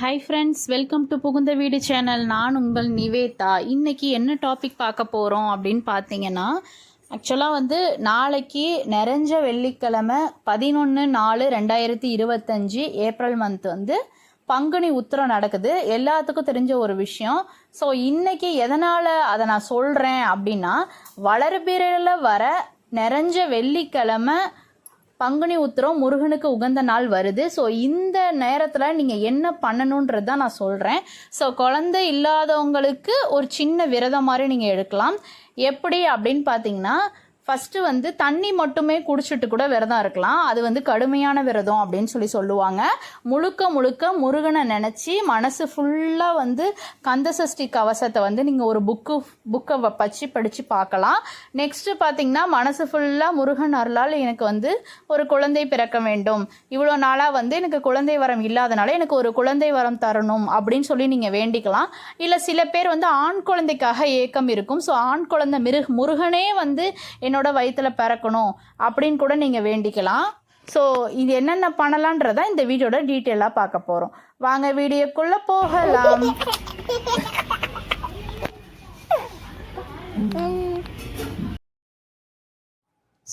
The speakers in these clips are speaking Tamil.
ஹாய் ஃப்ரெண்ட்ஸ் வெல்கம் டு புகுந்த வீடு சேனல் நான் உங்கள் நிவேதா. இன்றைக்கி என்ன டாபிக் பார்க்க போகிறோம் அப்படின்னு பார்த்தீங்கன்னா ஆக்சுவலாக வந்து நாளைக்கு நிறைஞ்ச வெள்ளிக்கிழமை பதினொன்று நாலு ரெண்டாயிரத்தி இருபத்தஞ்சி ஏப்ரல் மந்த் வந்து பங்குனி உத்திரம் நடக்குது. எல்லாத்துக்கும் தெரிஞ்ச ஒரு விஷயம். ஸோ இன்றைக்கி எதனால் அதை நான் சொல்கிறேன் அப்படின்னா வளர்பிறையில் வர நிறைஞ்ச வெள்ளிக்கிழமை பங்குனி உத்திரம் முருகனுக்கு உகந்த நாள் வருது. ஸோ இந்த நேரத்தில் நீங்கள் என்ன பண்ணணுன்றது தான் நான் சொல்கிறேன் ஸோ குழந்தை இல்லாதவங்களுக்கு ஒரு சின்ன விரதம் மாதிரி நீங்கள் எடுக்கலாம். எப்படி அப்படின்னு பார்த்தீங்கன்னா ஃபஸ்ட்டு வந்து தண்ணி மட்டுமே குடிச்சிட்டு கூட விரதம் இருக்கலாம். அது வந்து கடுமையான விரதம் அப்படின்னு சொல்லி சொல்லுவாங்க. முழுக்க முழுக்க முருகனை நினச்சி மனசு ஃபுல்லாக வந்து கந்தசஷ்டி கவசத்தை வந்து நீங்கள் ஒரு புக்கு புக்கை வச்சு படித்து பார்க்கலாம். நெக்ஸ்ட்டு பார்த்தீங்கன்னா மனசு ஃபுல்லாக முருகன் அருளால் எனக்கு வந்து ஒரு குழந்தை பிறக்க வேண்டும். இவ்வளோ நாளாக வந்து எனக்கு குழந்தை வரம் இல்லாதனால எனக்கு ஒரு குழந்தை வரம் தரணும் அப்படின்னு சொல்லி நீங்கள் வேண்டிக்கலாம். இல்லை சில பேர் வந்து ஆண் குழந்தைக்காக ஏக்கம் இருக்கும். ஸோ ஆண் குழந்தை மிருக முருகனே வந்து என்னோட வயிற்றில் பிறக்கணும் அப்படின்னு கூட நீங்கள் வேண்டிக்கலாம். ஸோ இது என்னென்ன பண்ணலான்றத இந்த வீடியோட டீட்டெயிலாக பார்க்க போகிறோம் வாங்க வீடியோக்குள்ளே போகலாம்.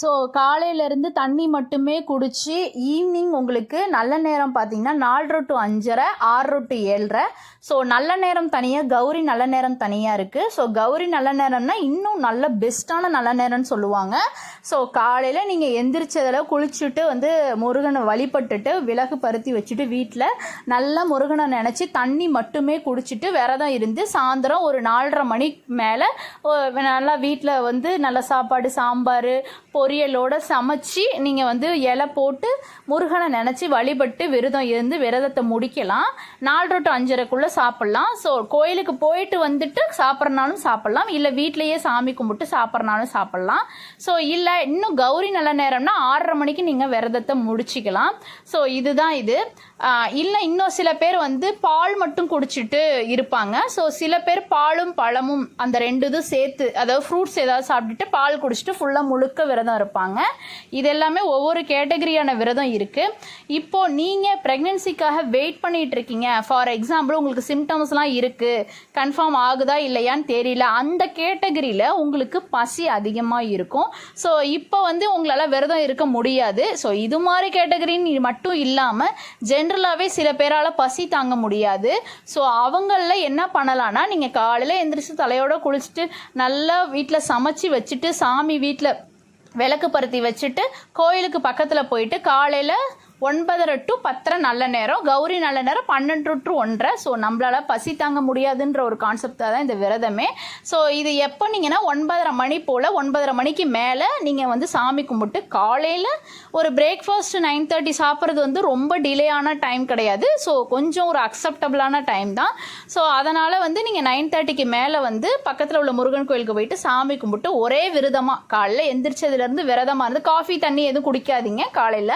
ஸோ காலையிலேருந்து தண்ணி மட்டுமே குடித்து ஈவினிங் உங்களுக்கு நல்ல நேரம் பார்த்தீங்கன்னா நாலரை டு அஞ்சரை ஆறு டு ஏழரை. ஸோ நல்ல நேரம் தனியாக கௌரி நல்ல நேரம் தனியாக இருக்குது ஸோ கௌரி நல்ல நேரம்னா இன்னும் நல்ல பெஸ்ட்டான நல்ல நேரம்னு சொல்லுவாங்க. ஸோ காலையில் நீங்கள் எந்திரிச்சதில் குளிச்சுட்டு வந்து முருகனை வழிபட்டுட்டு விலகு பருத்தி வச்சுட்டு வீட்டில் நல்லா முருகனை நினச்சி தண்ணி மட்டுமே குடிச்சிட்டு விரதம் இருந்து சாயந்தரம் ஒரு நாலரை மணிக்கு மேலே நல்லா வீட்டில் வந்து நல்ல சாப்பாடு சாம்பார் பொரியலோட சமைச்சு நீங்கள் வந்து இலை போட்டு முருகனை நினச்சி வழிபட்டு விரதம் இருந்து விரதத்தை முடிக்கலாம். நாலு டு அஞ்சரைக்குள்ளே சாப்பிட்லாம். ஸோ கோயிலுக்கு போயிட்டு வந்துட்டு சாப்பிட்றனாலும் சாப்பிட்லாம். இல்லை வீட்டிலேயே சாமி கும்பிட்டு சாப்பிட்றனாலும் சாப்பிட்லாம். ஸோ இல்லை இன்னும் கௌரி நல்ல நேரம்னா ஆறரை மணிக்கு நீங்கள் விரதத்தை முடிச்சிக்கலாம். ஸோ இதுதான் இது. இல்லை இன்னும் சில பேர் வந்து பால் மட்டும் குடிச்சிட்டு இருப்பாங்க. ஸோ சில பேர் பாலும் பழமும் அந்த ரெண்டு இதும் சேர்த்து அதாவது ஃப்ரூட்ஸ் ஏதாவது சாப்பிட்டுட்டு பால் குடிச்சிட்டு ஃபுல்லாக முழுக்க விரதம் இருப்பாங்க. இது எல்லாமே ஒவ்வொரு கேட்டகரியான விரதம் இருக்குது இப்போது நீங்கள் ப்ரெக்னென்சிக்காக வெயிட் பண்ணிகிட்டு இருக்கீங்க. ஃபார் எக்ஸாம்பிள் உங்களுக்கு சிம்டம்ஸ்லாம் இருக்குது கன்ஃபார்ம் ஆகுதா இல்லையான்னு தெரியல. அந்த கேட்டகரியில் உங்களுக்கு பசி அதிகமாக இருக்கும். ஸோ இப்போ வந்து உங்களால் விரதம் இருக்க முடியாது. ஸோ இது மாதிரி கேட்டகரின்னு மட்டும் இல்லாமல் ஜென்ரலாகவே சில பேரால் பசி தாங்க முடியாது. ஸோ அவங்களில் என்ன பண்ணலான்னா நீங்கள் காலையில் எந்திரிச்சு தலையோடு குளிச்சுட்டு நல்லா வீட்டில் சமைச்சு வச்சுட்டு சாமி வீட்டில் விளக்கு பருத்தி வச்சுட்டு கோயிலுக்கு பக்கத்தில் போயிட்டு காலையில் ஒன்பதரை டு பத்தரை நல்ல நேரம். கௌரி நல்ல நேரம் பன்னெண்டு டு ஒன்றரை. ஸோ நம்மளால் பசி தாங்க முடியாதுன்ற ஒரு கான்செப்டாக தான் இந்த விரதமே. ஸோ இது எப்போ நீங்கன்னா ஒன்பதரை மணி போல் ஒன்பதரை மணிக்கு மேலே நீங்கள் வந்து சாமி கும்பிட்டு காலையில் ஒரு பிரேக்ஃபாஸ்ட் நைன் தேர்ட்டி சாப்பிட்றது வந்து ரொம்ப டிலே ஆன டைம் கிடையாது. ஸோ கொஞ்சம் ஒரு அக்செப்டபுளான டைம் தான். ஸோ அதனால் வந்து நீங்கள் நைன் தேர்ட்டிக்கு மேலே வந்து பக்கத்தில் உள்ள முருகன் கோயிலுக்கு போயிட்டு சாமி கும்பிட்டு ஒரே விரதமாக காலையில் எந்திரிச்சதுலேருந்து விரதமாக இருந்து காஃபி தண்ணி எதுவும் குடிக்காதீங்க காலையில்.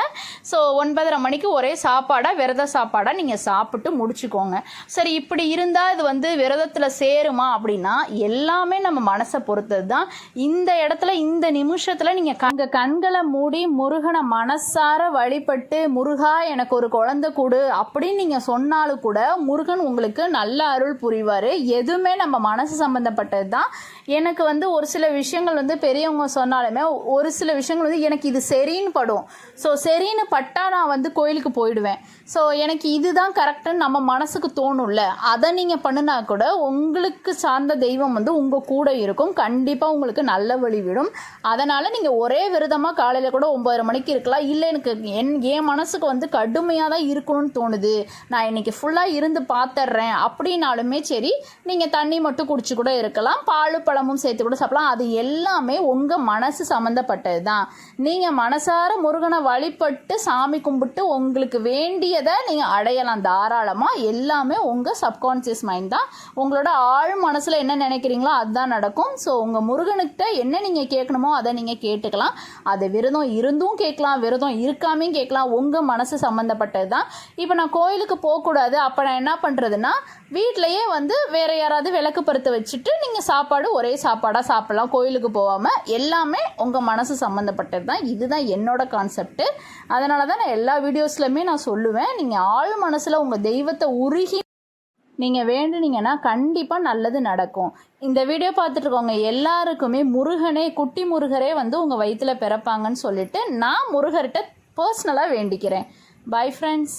ஸோ ஒன் ஒன்பதரை மணிக்கு ஒரே சாப்பாடாக விரத சாப்பாடாக நீங்கள் சாப்பிட்டு முடிச்சுக்கோங்க. சரி இப்படி இருந்தால் இது வந்து விரதத்தில் சேருமா அப்படின்னா எல்லாமே நம்ம மனசை பொறுத்தது தான் இந்த இடத்துல இந்த நிமிஷத்தில் நீங்கள் கங்க கண்களை மூடி முருகனை மனசார வழிபட்டு முருகா எனக்கு ஒரு குழந்தை கொடு அப்படின்னு நீங்கள் சொன்னாலும் கூட முருகன் உங்களுக்கு நல்ல அருள் புரிவார். எதுவுமே நம்ம மனசு சம்மந்தப்பட்டது தான் எனக்கு வந்து ஒரு சில விஷயங்கள் வந்து பெரியவங்க சொன்னாலுமே ஒரு சில விஷயங்கள் வந்து எனக்கு இது சரின்னு படும். ஸோ சரின்னு பட்டா நான் நான் வந்து கோயிலுக்கு போயிடுவேன். ஸோ எனக்கு இதுதான் கரெக்டுன்னு நம்ம மனசுக்கு தோணும்ல. அதை நீங்கள் பண்ணினா கூட உங்களுக்கு சார்ந்த தெய்வம் வந்து உங்கள் கூட இருக்கும். கண்டிப்பாக உங்களுக்கு நல்ல வழி விடும். அதனால் நீங்கள் ஒரே விரதமாக காலையில் கூட ஒம்பதரை மணிக்கு இருக்கலாம். இல்லை எனக்கு என் என் மனசுக்கு வந்து கடுமையாக தான் இருக்கணும்னு தோணுது. நான் இன்னைக்கு ஃபுல்லாக இருந்து பார்த்துட்றேன் அப்படின்னாலுமே சரி நீங்கள் தண்ணி மட்டும் குடிச்சு கூட இருக்கலாம். பால் பழமும் சேர்த்து கூட சாப்பிடலாம். அது எல்லாமே உங்கள் மனசு சம்மந்தப்பட்டது தான் நீங்கள் மனசார முருகனை வழிபட்டு சாமி கும்பிட்டு கும்பிட்டு உங்களுக்கு வேண்டியதை நீங்கள் அடையலாம். தாராளமாக எல்லாமே உங்கள் சப்கான்சியஸ் மைண்ட் தான். உங்களோட ஆழ் மனசில் என்ன நினைக்கிறீங்களோ அதுதான் நடக்கும். ஸோ உங்கள் முருகனுக்கிட்ட என்ன நீங்கள் கேட்கணுமோ அதை நீங்கள் கேட்டுக்கலாம். அது விரதம் இருந்தும் கேட்கலாம் விரதம் இருக்காமையும் கேட்கலாம். உங்கள் மனசு சம்மந்தப்பட்டது தான் இப்போ நான் கோயிலுக்கு போகக்கூடாது. அப்போ நான் என்ன பண்ணுறதுன்னா வீட்டிலையே வந்து வேற யாராவது விளக்கு பருத்த வச்சுட்டு நீங்கள் சாப்பாடு ஒரே சாப்பாடாக சாப்பிடலாம் கோயிலுக்கு போகாமல் எல்லாமே உங்கள் மனசு சம்மந்தப்பட்டது தான் இதுதான் என்னோட கான்செப்ட்டு அதனால தான் நான் எல்லா வீடியோஸ்லையுமே நான் சொல்லுவேன். நீங்கள் ஆழ் மனசில் உங்கள் தெய்வத்தை உருகி நீங்கள் வேண்டுனீங்கன்னா கண்டிப்பாக நல்லது நடக்கும். இந்த வீடியோ பார்த்துட்டு இருக்கவங்க எல்லாருக்குமே முருகனே குட்டி முருகரே வந்து உங்கள் வயிற்றில் பிறப்பாங்கன்னு சொல்லிட்டு நான் முருகர்கிட்ட பர்சனலாக வேண்டிக்கிறேன். Bye friends